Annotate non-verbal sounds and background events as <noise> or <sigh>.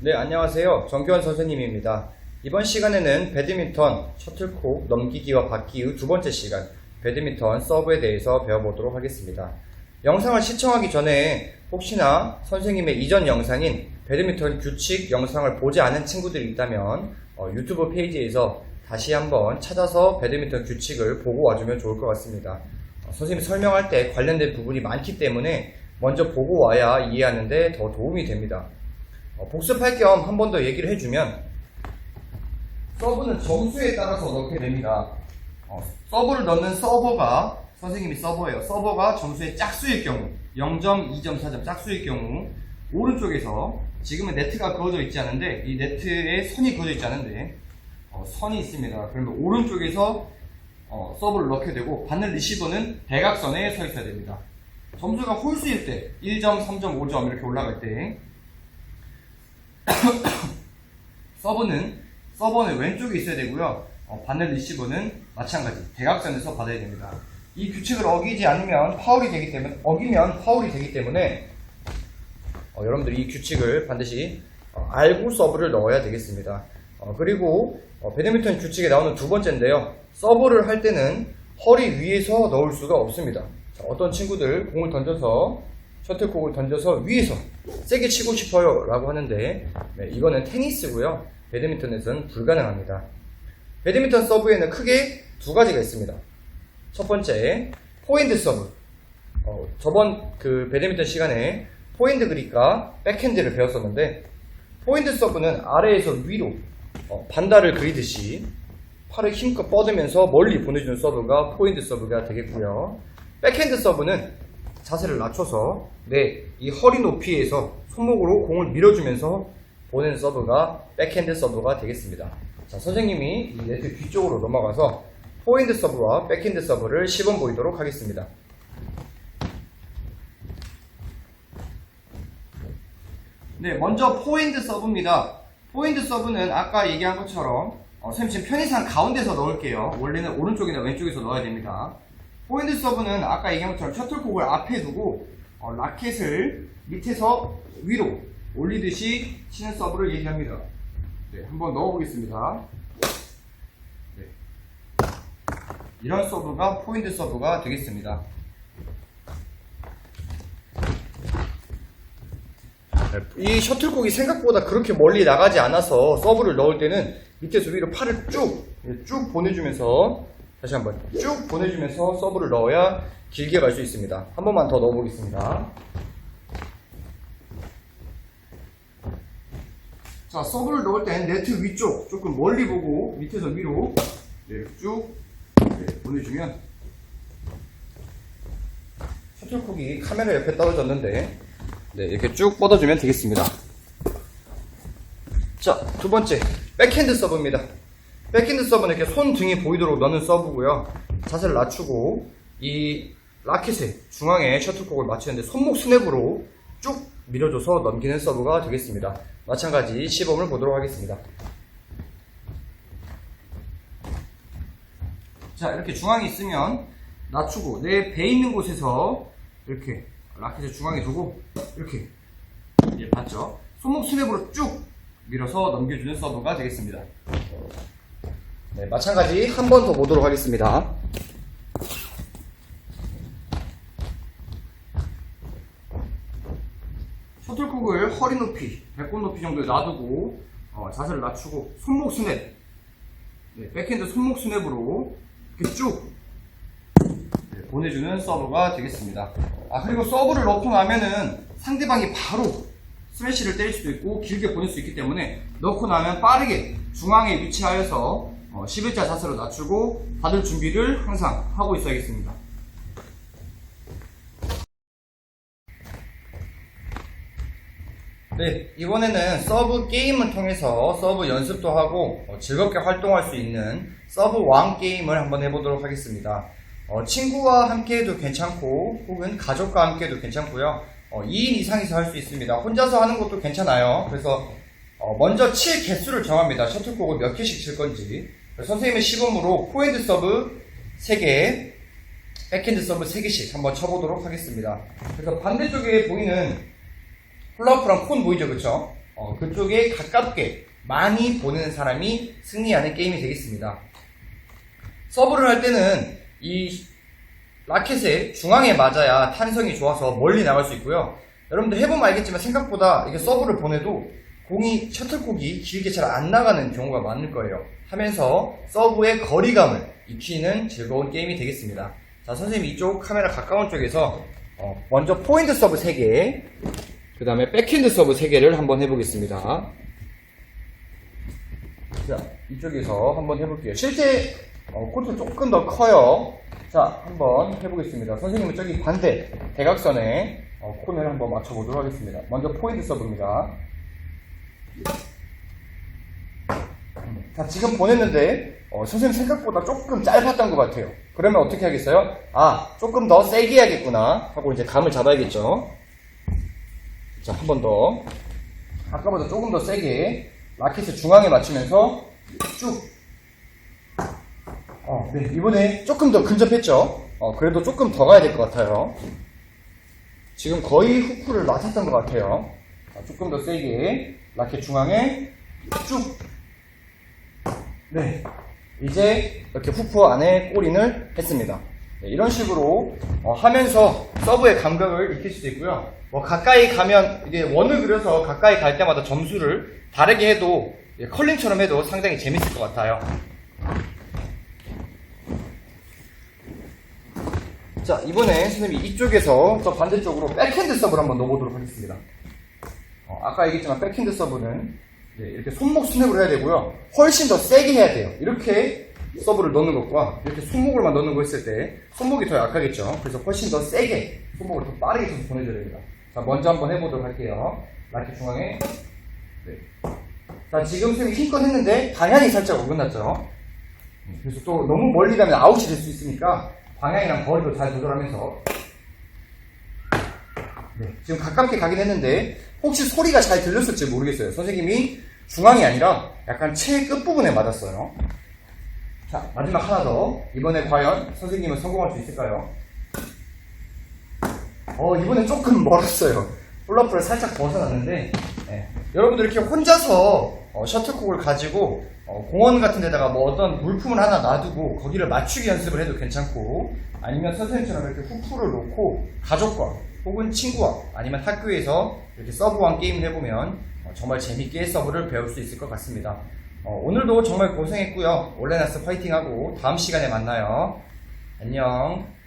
네, 안녕하세요. 정교원 선생님입니다. 이번 시간에는 배드민턴 셔틀콕 넘기기와 받기의 두 번째 시간, 배드민턴 서브에 대해서 배워보도록 하겠습니다. 영상을 시청하기 전에 혹시나 선생님의 이전 영상인 배드민턴 규칙 영상을 보지 않은 친구들이 있다면 어, 유튜브 페이지에서 다시 한번 찾아서 배드민턴 규칙을 보고 와주면 좋을 것 같습니다. 어, 선생님이 설명할 때 관련된 부분이 많기 때문에 먼저 보고 와야 이해하는데 더 도움이 됩니다. 어, 복습할 겸 한 번 더 얘기를 해주면 서브는 점수에 따라서 넣게 됩니다. 어, 서브를 넣는 서버가 선생님이 서버예요. 서버가 점수의 짝수일 경우 0점, 2점, 4점 짝수일 경우 오른쪽에서 지금은 네트가 그어져 있지 않은데 이 네트에 선이 그어져 있지 않은데 어, 선이 있습니다. 그러면 오른쪽에서 어, 서브를 넣게 되고 받는 리시버는 대각선에 서 있어야 됩니다. 점수가 홀수일 때 1점, 3점, 5점 이렇게 올라갈 때 서브는 <coughs> 서버는 왼쪽에 있어야 되고요. 어, 받는 리시버는 마찬가지 대각선에서 받아야 됩니다. 이 규칙을 어기지 않으면 파울이 되기 때문에 어기면 파울이 되기 때문에 어, 여러분들이 이 규칙을 반드시 어, 알고 서브를 넣어야 되겠습니다. 어, 그리고 어, 배드민턴 규칙에 나오는 두 번째인데요. 서브를 할 때는 허리 위에서 넣을 수가 없습니다. 자, 어떤 친구들 공을 던져서 셔틀콕을 던져서 위에서 세게 치고 싶어요 라고 하는데 네, 이거는 테니스고요. 배드민턴에서는 불가능합니다. 배드민턴 서브에는 크게 두 가지가 있습니다. 첫 번째, 포핸드 서브. 어, 저번 그 배드민턴 시간에 포핸드 그립과 백핸드를 배웠었는데, 포핸드 서브는 아래에서 위로 어, 반달을 그리듯이 팔을 힘껏 뻗으면서 멀리 보내주는 서브가 포핸드 서브가 되겠고요. 백핸드 서브는 자세를 낮춰서 내 이 허리 높이에서 손목으로 공을 밀어주면서 보내는 서브가 백핸드 서브가 되겠습니다. 자, 선생님이 이 네트 뒤쪽으로 넘어가서 포핸드 서브와 백핸드 서브를 시범 보이도록 하겠습니다. 네, 먼저 포핸드 서브입니다. 포핸드 서브는 아까 얘기한 것처럼 어, 선생님 지금 편의상 가운데서 넣을게요. 원래는 오른쪽이나 왼쪽에서 넣어야 됩니다. 포핸드 서브는 아까 얘기한 것처럼 셔틀콕을 앞에 두고 어, 라켓을 밑에서 위로 올리듯이 치는 서브를 얘기합니다. 네, 한번 넣어보겠습니다. 네. 이런 서브가 포인트 서브가 되겠습니다. 네, 이 셔틀콕이 생각보다 그렇게 멀리 나가지 않아서 서브를 넣을 때는 밑에서 위로 팔을 쭉, 예, 쭉 보내주면서 다시 한번 쭉 보내주면서 서브를 넣어야 길게 갈 수 있습니다. 한 번만 더 넣어보겠습니다. 자, 서브를 넣을 땐 네트 위쪽 조금 멀리 보고 밑에서 위로 네, 쭉 네, 보내주면 셔틀콕이 카메라 옆에 떨어졌는데 네, 이렇게 쭉 뻗어주면 되겠습니다. 자, 두 번째 백핸드 서브입니다. 백핸드 서브는 이렇게 손 등이 보이도록 넣는 서브고요. 자세를 낮추고 이 라켓의 중앙에 셔틀콕을 맞추는데 손목 스냅으로 쭉 밀어줘서 넘기는 서브가 되겠습니다. 마찬가지 시범을 보도록 하겠습니다. 자, 이렇게 중앙에 있으면 낮추고 내 배 있는 곳에서 이렇게 라켓을 중앙에 두고 이렇게 예, 봤죠? 손목 스냅으로 쭉 밀어서 넘겨주는 서브가 되겠습니다. 네, 마찬가지 한 번 더 보도록 하겠습니다. 셔틀콕을 허리 높이, 배꼽 높이 정도에 놔두고 어, 자세를 낮추고 손목 스냅, 네, 백핸드 손목 스냅으로 이렇게 쭉 네, 보내주는 서브가 되겠습니다. 아 그리고 서브를 넣고 나면은 상대방이 바로 스매시를 때릴 수도 있고 길게 보낼 수 있기 때문에 넣고 나면 빠르게 중앙에 위치하여서 어, 11자 자세로 낮추고 받을 준비를 항상 하고 있어야겠습니다. 네, 이번에는 서브 게임을 통해서 서브 연습도 하고 어, 즐겁게 활동할 수 있는 서브 왕 게임을 한번 해보도록 하겠습니다. 어, 친구와 함께 해도 괜찮고 혹은 가족과 함께 해도 괜찮고요. 어, 2인 이상이서 할 수 있습니다. 혼자서 하는 것도 괜찮아요. 그래서 어, 먼저 칠 개수를 정합니다. 셔틀콕을 몇 개씩 칠 건지. 선생님의 시범으로 포핸드 서브 3개, 백핸드 서브 3개씩 한번 쳐보도록 하겠습니다. 그래서 반대쪽에 보이는 플라프랑 콘 보이죠, 그쵸? 어, 그쪽에 가깝게 많이 보내는 사람이 승리하는 게임이 되겠습니다. 서브를 할 때는 이 라켓의 중앙에 맞아야 탄성이 좋아서 멀리 나갈 수 있고요. 여러분들 해보면 알겠지만 생각보다 이게 서브를 보내도 공이 셔틀콕이 길게 잘 안 나가는 경우가 많을 거예요. 하면서 서브의 거리감을 익히는 즐거운 게임이 되겠습니다. 자, 선생님 이쪽 카메라 가까운 쪽에서 어, 먼저 포인트 서브 3개, 그 다음에 백핸드 서브 3개를 한번 해보겠습니다. 자, 이쪽에서 한번 해볼게요. 실제 어, 코트 조금 더 커요. 자, 한번 해보겠습니다. 선생님은 저기 반대 대각선에 어, 코너를 한번 맞춰보도록 하겠습니다. 먼저 포인트 서브입니다. 자, 지금 보냈는데 어, 선생님 생각보다 조금 짧았던 것 같아요. 그러면 어떻게 하겠어요? 아, 조금 더 세게 해야겠구나 하고 이제 감을 잡아야겠죠. 자, 한 번 더. 아까보다 조금 더 세게 라켓을 중앙에 맞추면서 쭉. 어, 네, 이번에 조금 더 근접했죠? 어, 그래도 조금 더 가야 될 것 같아요. 지금 거의 후프를 맞췄던 것 같아요. 자, 조금 더 세게 라켓 중앙에 쭉. 네. 이제 이렇게 후프 안에 꼬린을 했습니다. 네, 이런 식으로 어, 하면서 서브의 감각을 익힐 수도 있고요. 뭐 가까이 가면 이게 원을 그려서 가까이 갈 때마다 점수를 다르게 해도 예, 컬링처럼 해도 상당히 재밌을 것 같아요. 자 이번에 선생님이 이쪽에서 저 반대쪽으로 백핸드 서브를 한번 넣어보도록 하겠습니다. 어, 아까 얘기했지만 백핸드 서브는 네, 이렇게 손목 스냅을 해야 되고요. 훨씬 더 세게 해야 돼요. 이렇게 서브를 넣는 것과 이렇게 손목을만 넣는 거 했을 때 손목이 더 약하겠죠. 그래서 훨씬 더 세게 손목을 더 빠르게 쳐서 보내줘야 됩니다. 자, 먼저 한번 해보도록 할게요. 라켓 중앙에. 네. 자, 지금 선생님이 힘껏 했는데 방향이 살짝 어긋났죠. 음, 그래서 또 너무 멀리 가면 아웃이 될 수 있으니까 방향이랑 거리도 잘 조절하면서 네, 지금 가깝게 가긴 했는데 혹시 소리가 잘 들렸을지 모르겠어요. 선생님이 중앙이 아니라 약간 채 끝부분에 맞았어요. 자, 마지막 하나 더. 이번에 과연 선생님은 성공할 수 있을까요? 어, 이번엔 조금 멀었어요. 플러프를 살짝 벗어났는데, 네. 여러분들 이렇게 혼자서 어, 셔틀콕을 가지고 어, 공원 같은 데다가 뭐 어떤 물품을 하나 놔두고 거기를 맞추기 연습을 해도 괜찮고 아니면 선생님처럼 이렇게 후프를 놓고 가족과 혹은 친구와 아니면 학교에서 이렇게 서브왕 게임을 해보면 어, 정말 재밌게 서브를 배울 수 있을 것 같습니다. 어, 오늘도 정말 고생했고요. 올레나스 파이팅하고 다음 시간에 만나요. 안녕.